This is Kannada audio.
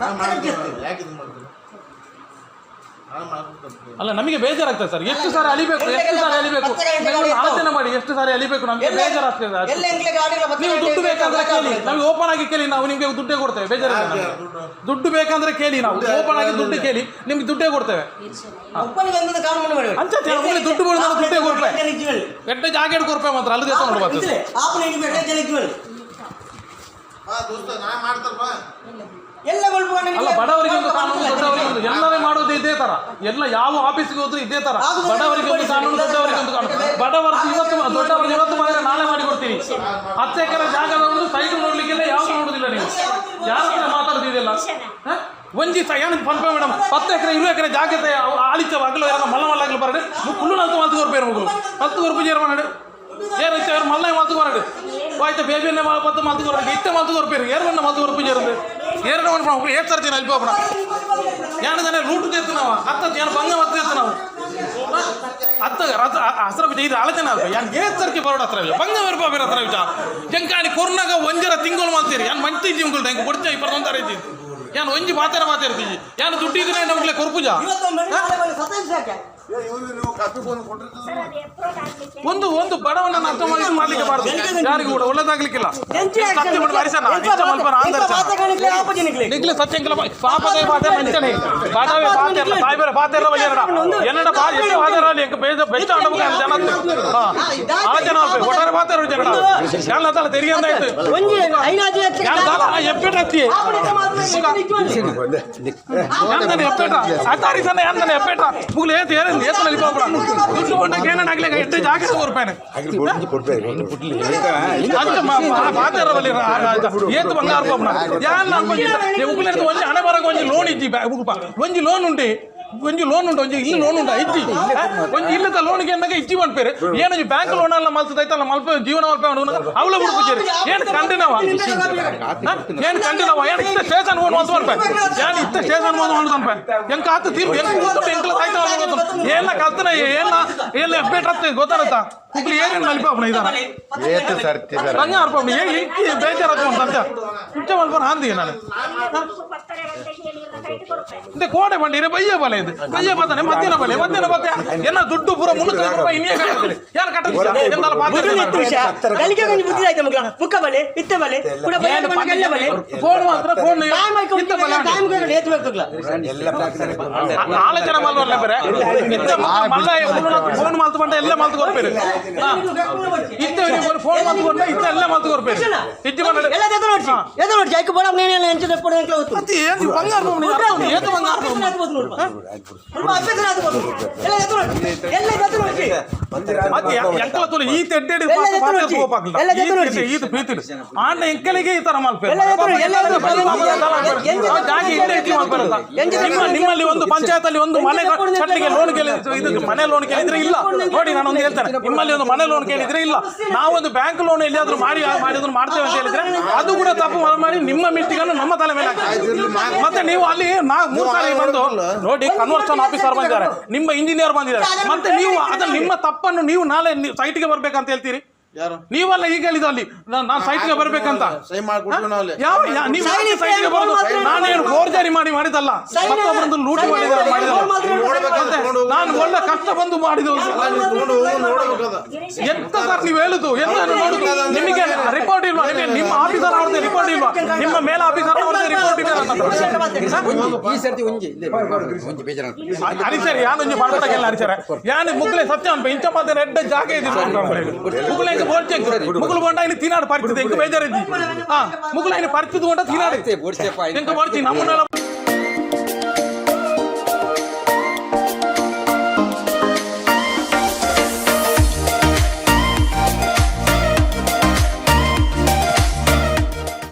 ನಾನು ಯಾಕೆ ಇದು ನಾನು ಅಲ್ಲ ನಮಗೆ ಬೇಜಾರಾಗ್ತದೆ ಸರ್. ಎಷ್ಟು ಸಾರಿ ಅಲಿಬೇಕು ಎಷ್ಟು ಸಾರಿ ಅಲಿಬೇಕು? ನೀವು ಆಲೋಚನೆ ಮಾಡಿ ಎಷ್ಟು ಸಾರಿ ಅಲಿಬೇಕು ನಮಗೆ ಬೇಜಾರಾಗ್ತದೆ ಗಾಡಿಗಳ ನೀವು ದುಡ್ಡು ಬೇಕಂದ್ರೆ ಕೇಳಿ. ನಮಗೆ ಓಪನ್ ಆಗಿ ಕೇಳಿ ನಾವು ನಿಮಗೆ ದುಡ್ಡೇ ಕೊಡ್ತೇವೆ. ಬೇಜಾರಿಲ್ಲ ನಮಗೆ. ದುಡ್ಡು? ದುಡ್ಡು ಬೇಕಂದ್ರೆ ಕೇಳಿ ನಾವು. ಓಪನ್ ಆಗಿ ದುಡ್ಡು ಕೇಳಿ ನಿಮ್ಗೆ ದುಡ್ಡೇ ಕೊಡ್ತೇವೆ. ಒಪ್ಪನಿಗೆ ಒಂದು ಕಾನೂನು ಮಾಡಿ ಅಂಚೆ ಒಬ್ಬನೇ ದುಡ್ಡು ದುಡ್ಡೇ ಕೊಡ್ತೇವೆ. ಎಡ್ಡ ಜಾಗ ಹಿಡ್ಕೊ ರೂಪಾಯಿ ಮಾತ್ರ ಅಲ್ಲಿ ದೇಶ ನೋಡ್ಬೋದು ಜನ ಇದ್ಮೇಲೆ ಬಾ ದೋಸ್ತ ನಾ ಮಾಡ್ತಾರಪ್ಪ ಎಲ್ಲ ಗೊಳ್ಕೊಂಡು ಅಲ್ಲ ಬಡವರಿಗೆ ಒಂದು ಕಾನೂನು ದೊಡ್ಡವರಿಗೆ ಒಂದು ಎಲ್ಲವೇ ಮಾಡೋದು ಇದೇ ತರ. ಎಲ್ಲ ಯಾವ ಆಫೀಸ್ಗೆ ಹೋದ್ರು ಇದೇ ತರ. ಬಡವರಿಗೆ ಒಂದು ಕಾನೂನು ದೊಡ್ಡವರಿಗೆ ಒಂದು ಕಾನೂನು. ಬಡವರಿಗೆ ಇವತ್ತು ದೊಡ್ಡವರಿಗೆ ಇವತ್ತು ಮಾಡಿದ್ರೆ ನಾಳೆ ಮಾಡಿ ಕೊಡ್ತೀವಿ ಹತ್ತು ಎಕರೆ ಜಾಗದ ಒಂದು ಸೈಟ್ ನೋಡ್ಲಿಕ್ಕೆಲ್ಲ ಯಾವ್ದು ನೋಡುದಿಲ್ಲ ನೀವು. ಯಾರ ಹತ್ರ ಮಾತಾಡ್ತಿದ್ದಿಲ್ಲ? ಒಂಜಿ ಏನು ಪಂಪ ಮೇಡಮ್. ಹತ್ತು ಎಕರೆ ಇರು ಎಕರೆ ಜಾಗತೆ ಆಳಿച്ച ಹಗಲು ಮಲ್ಲ ಮಲ್ಲ ಮಲ್ಲಾಗ್ಲು ಬರಡೆ. ಕುಳ್ಳು ನಂತು ಮಾತು ಕೊರ್ಪೇರು ಇರ್ಬೋದು ಹತ್ತು ಕೊರ್ಪು ಜೇರು ಮಾಡಿ ಏನೈತೆ ಅವ್ರು ಮಲ್ಲ ಮಾತು ಕೊರಡು ಆಯ್ತು ಬೇಬಿಯನ್ನೇ ಮಾತು ಮಾತು ಕೊರಡು ಇತ್ತೆ ಮಾತು ಕೊರ್ಪೇರು ಏರ್ವನ್ನ ಮಾತು ಕೊರ್ಪು ಜೇರು ಏರ್ನ ಮಾಡ್ಕೊಂಡು ಏಟ್ ಸರ್ತಿ ಅಲ್ಲಿ ಹೋಗ್ಬಿಡ. ಯಾಣ ಜನ ರೂಟ್ ತೆತ್ತು ನಾವು ಹತ್ತ ಏನು ಬಂಗ ಮತ್ತೆ ತೆತ್ತು ನಾವು ಅತ್ತ ರಥ ಹಸ್ರ ಬಿಟ್ಟು ಇದು ಅಳತೆ ನಾವು ಯಾನ್ ಏಟ್ ಸರ್ತಿ ಬರೋಡ ಹತ್ರ ಬಂಗ ಬರ್ಪ ಬೇರೆ ಹತ್ರ ವಿಚಾರ ಜಂಕಾಣಿ ಕೊರ್ನಾಗ ಒಂಜರ ತಿಂಗಳು ಮಾಡ್ತೀರಿ ಏನು ಮಂಚಿ ಜಿಮ್ಗಳು ಹೆಂಗೆ ಕೊಡ್ತೀವಿ ಇಪ್ಪತ್ತೊಂದು ಐತಿ. ಏನು ಒಂಜಿ ಮಾತಾಡ ಮಾತಾಡ್ತೀವಿ ಏನು ದುಡ್ಡಿದ್ರೆ ನಮ್ಗೆ ಕೊರ್ಪುಜ ಒಂದು ಒಂದು ಬಡವನ ಅರ್ಥ ಮಾಡ್ಲಿಕ್ಕೆ ಬಾರದು. ಯಾರಿಗೂ ಕೂಡ ಒಳ್ಳೇದಾಗ್ಲಿಕ್ಕಿಲ್ಲ. ಸತ್ಯ ಎಂಚು ಇಷ್ಟ ಮಲ್ಪ ಆಪಜಿನಿಗ್ಲೆ ನಿಗ್ಲೆ ಸತ್ಯಂಕಲ ಪಾಪದೇ ಪಾತೆ ಮಂಚನೆ ಪಾತೆ ಇಲ್ಲ. ತಾಯ್ಬೇರೆ ಪಾತೆ ಇಲ್ಲ ಬಗೆರಡ ಎನ್ನಡ ಬಾ ಎಷ್ಟು ಹಾಜರಲ್ಲಿ ಎಂಕ ಬೇಜ ಬೆಚ್ಚ ಅಂಡಬಕ ಜನ ಹಾ. ಆ ಜನ ಒಟ್ಟಾರೆ ಪಾತೆ ಇರೋ ಜನ ಯಾನ್ ತಲ ತೆರಿಗೆ ಅಂತ ಆಯ್ತು ಒಂಜಿ ಐನಾಜಿ ಯಾನ್ ಎಪ್ಪೆಟ ಹತ್ತಿ? ಆಪನಿಗೆ ಮಾತ್ರ ಯಾನ್ ಎಪ್ಪೆಟ ಅತಾರಿ ಸಣ್ಣ ಯಾನ್ ತಾನೆ ಎಪ್ಪೆಟ ಮುಗ್ಲು ಏತೆ ಏನ್ ಏತ್ನಲ್ಲಿ ಪಾಪಡ ದುಡ್ಡು ಬಂಡಕ್ಕೆ ಏನ ಆಗ್ಲಿಕ ಎಷ್ಟು ಜಾಗ ನೂರು ರೂಪಾಯಿ ಅಂಚ ಪಾತೆ ಇರಬಲ್ಲಿ ಏತ್ ಬಂಗಾರ ಪಾಪನ ಯಾನ್ ಅನ್ಕೊಂಡಿ ಉಗ್ಲೇರ್ದು ಒಂಜಿ ಹಣೆ ಬರಕ್ಕೆ ಒಂಜಿ ಲೋನ್ ಇಜ್ಜಿ ಉಗುಪ ಒಂಜಿ ಲೋನ್ ಉಂಟಿ ಒಂಜಿ ಲೋನ್ ಉಂಟು ಒಂಜಿ ಇಲ್ಲಿ ಲೋನ್ ಉಂಟು ಇಜ್ಜಿ ಒಂಜಿ ಇಲ್ಲದ ಲೋನ್ಗೆ ಎಂದಾಗ ಇಜ್ಜಿ ಮಾಡ್ಪೇರು. ಏನೊಂಜಿ ಬ್ಯಾಂಕ್ ಲೋನ್ ಎಲ್ಲ ಮಲ್ತದೈತಲ್ಲ ಮಲ್ಪ ಜೀವನ ಮಲ್ಪ ಅವಳ ಹುಡುಕುಜೇರಿ ಏನ್ ಕಂಡಿನವ? ಏನ್ ಕಂಡಿನವ? ಏನ್ ಇಷ್ಟ ಸ್ಟೇಷನ್ ಹೋಗಿ ಮಲ್ತು ಮಾಡ್ಪೆ? ಏನ್ ಇಷ್ಟ ಸ್ಟೇಷನ್ ಹೋಗಿ ಮಾಡ್ದು ಅನ್ಪೆ ಹೆಂಗೆ ಕಾತು ತೀರ್ಪು ಕೂತು ಎಂಕಲ ಸಾಯ್ತ ಏನ ಕಲ್ತನ? ಏನ ಏನ ಅಪ್ಡೇಟ್ ಆಗ್ತದೆ ಗೊತ್ತಾಗತ್ತಾ? ಹುಬ್ಳಿ ಏನೇನು ಏತು ಸರ್ತಿ ಸರ್ ಹಂಗ ಈ ಏನ್ ಇಂಕಿ ಬೇಜಾರಾಗ್ತದೆ ಅಂತ ಕುಂಚ ಮಲ್ಪ ಅಂದಿ ನಾನು. இந்த கோடை பண்டிகை பைய பல இது. பைய பார்த்தானே மத்தியான பல மத்தியான பார்த்தா என்ன துட்டு பூரா முன்னூத்தி ரூபாய் இனிய கட்டது யார் கட்டது இருந்தாலும் பார்த்து கலிக்க கொஞ்சம் புத்தி ஆயிட்டு நமக்கு புக்க பலே இத்த பலே கூட பலே பண்ணல பலே போன் மாத்திர போன் டைம் ஆயிக்கு இத்த பலே டைம் கூட ஏத்து வெக்கலாம் எல்லா ஆலோசனை மால் வரல பேரு இத்த மல்ல போன் மாத்து பண்ண எல்லா மாத்துக்கு ஒரு பேரு. இத்த போன் மாத்து பண்ண இத்த எல்லா மாத்துக்கு ஒரு பேரு. இத்த ಇಜ್ಜಿ ಬಂಡ ಎಲ್ಲ ಎದುರು ನೋಡ್ಸಿ ಎದುರು ನೋಡ್ಸಿ ಆಯ್ಕೆ ಬೋಡ ನೀನು ಎಲ್ಲ ಎಂಚು ಕೊಡ ಎಂಕ್ಲ ಹೊತ್ತು ಮತ್ತೆ ಏನು ಬಂಗಾರ ಬೋಮಣಿ ಏತು ಬಂಗಾರ ಬೋಮಣಿ ಸ್ವಲ್ಪ ಅಭ್ಯಾಸ ಆದ್ಬೋದು. ಎಲ್ಲ ಎದುರು ನೋಡ್ಸಿ ಎಲ್ಲ ಎದುರು ನೋಡ್ಸಿ ಮತ್ತೆ ಎಂಕಲ ತುಳು ಈ ತೆಡ್ಡೆಡಿ ಎಲ್ಲ ಎತ್ತುರು వచ్చి. ಎಲ್ಲ ಎತ್ತುರು వచ్చి. ಈತ ಪ್ರೀತಿಡು ಆಂಡ ಎಂಕಲಿಗೆ ಈ ತರ ಮಲ್ಪೆ ಎಲ್ಲ ಎತ್ತುರು, ಎಲ್ಲ ಎತ್ತುರು. ಜಾಗಿ ಇಲ್ಲೇ ಇಟ್ಟು ಮಲ್ಪೆರಲ್ಲ. ಎಂಜಿ ನಿಮ್ಮ ನಿಮ್ಮಲ್ಲಿ ಒಂದು ಪಂಚಾಯತ್ ಅಲ್ಲಿ ಒಂದು ಮನೆ ಕಟ್ಟಲಿಗೆ ಲೋನ್ ಕೇಳಿ ಇದು ಮನೆ ಲೋನ್ ಕೇಳಿದ್ರೆ ಇಲ್ಲ ನೋಡಿ ನಾನು ಒಂದು ಹೇಳ್ತೇನೆ ನಿಮ್ಮಲ್ಲಿ ಒಂದು ಮನೆ ಲೋನ್ ಕೇಳಿದ್ರೆ ಇಲ್ಲ ನಾವೊಂದು ಬ್ಯಾಂಕ್ ಲೋನ್ ಎಲ್ಲಿಯಾದ್ರೂ ಮಾಡಿ ಮಾಡಿದ್ರು ಮಾಡ್ತೇವೆ ಅಂತ ಹೇಳಿದ್ರೆ ಅದು ಕೂಡ ತಪ್ಪು ಮಾಡಿ ನಿಮ್ಮ ಮಿಸ್ಟಿಗನ್ನು ನಮ್ಮ ತಲೆ ಮೇಲೆ ಹಾಕ್ತಾರೆ. ಮತ್ತೆ ನೀವು ಅಲ್ಲಿ ನಾ ಮೂರು ಸಾರಿ ಬಂದು ನೋಡಿ ಕನ್ವರ್ಷನ್ ಆಫೀಸರ್ ಬಂದಿದ್ದಾರೆ. ನಿಮ್ಮ ಇಂಜಿನಿಯರ್ ಬಂದಿದ್ದಾರೆ. ಮತ್ತೆ ನೀವು ಅದನ್ನ ನಿಮ್ಮ ತಪ್ಪನ್ನು ನೀವು ನಾಳೆ ಸೈಟ್ಗೆ ಬರ್ಬೇಕಂತ ಹೇಳ್ತೀರಿ? ಯಾರು? ನೀವಲ್ಲ ಈಗ ಹೇಳಿದ ಅಲ್ಲಿ. ನಾನು ಸೈಟ್ಗೆ ಬರ್ಬೇಕಂತ. ಯಾವ ಯಾ- ನೀವು ಸೈಟ್ಗೆ ಬರೋದು? ನಾನೇನು ಫೋರ್ಜರಿ ಮಾಡಿ ಮಾಡಿದಲ್ಲ ಸೈನ್ ಮತ್ತೊಬ್ಬರದ್ದು ಲೂಟಿ ಮಾಡಿದ ಮಾಡಿದಲ್ಲ. ನಾನು ಒಳ್ಳೆ ಕಷ್ಟ ಬಂದು ಮಾಡಿದ ಎಂತ ಸರ್ ನೀವು ಹೇಳುದು? ಎಂತ ನೋಡುದು ನಿಮಗೆ ರಿಪೋರ್ಟ್ ಇಲ್ವಾ ನಿಮಗೆ ನಿಮ್ಮ ಆಫೀಸರ್ ಅವ್ರದ್ದು ರಿಪೋರ್ಟ್ ಇಲ್ವಾ ನಿಮ್ಮ ಮೇಲ ಆಫೀಸರ್ ಅವ್ರದ್ದು ರಿಪೋರ್ಟ್ ಇದೆ ಈ ಸರ್ತಿ ಒಂಜಿ ಇಲ್ಲೇ ಒಂಜಿ ಬೇಜಾರ ಅರಿಸರಿ ಯಾನು ಒಂಜಿ ಮಾಡ್ಕೊಳಕ್ಕೆಲ್ಲ ಅರಿಸರ ಯಾನು ಮುಗ್ಲೆ ಸತ್ಯ ಅನ್ಪ ಇಂಚ ಮಾತ ರೆಡ್ ಜಾಗ ಇದೆ ಮುಗ್ಲೆ ಇಂಕ ಬೋಡ್ಚೆ ಮುಗ್ಲು ಬೋಂಡ ಇಲ್ಲಿ ತಿನಾಡು ಪರಿಚಿದೆ ಇಂಕ ಬೇಜಾರಿದ್ದಿ ಹಾ ಮುಗ್ಲ ಇಲ್ಲಿ ಪರಿಚಿದು ಬೋಂಡ ತಿನಾಡು ಬೋಡ್ಸೆಪ್ಪ ಇಂಕ ಬೋಡ್ಚಿ ನಮ್ಮನ್ನೆಲ್ಲ